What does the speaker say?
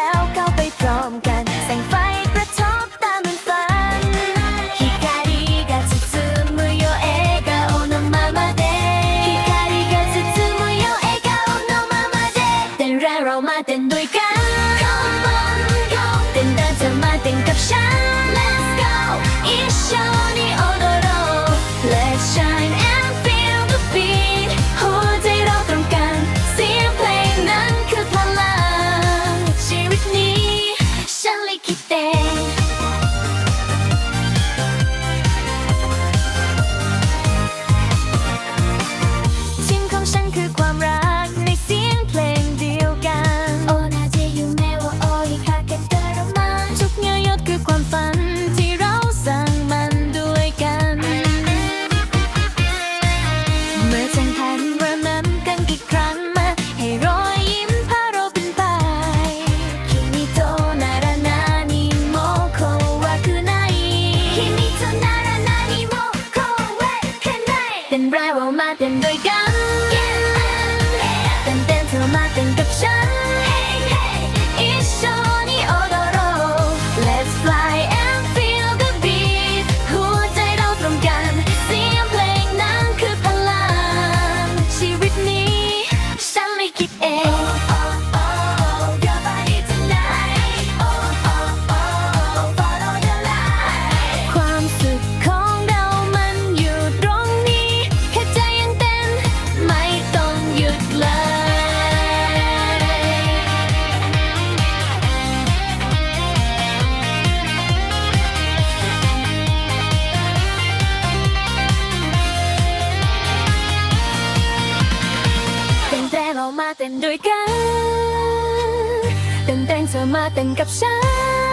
แล้วก้าวไปพร้อมกัน แสงไฟกระทบตาเหมือนฝัน光が包むよ笑顔のままで光が包むよ笑顔のままでเต้นแรงเรามาเต้นด้วยกัน Come on go เต้นเธอมาเต้นกับฉัน Hey. มาเต้นด้วยกันเต้นเต้นเธอมาเต้นกับฉัน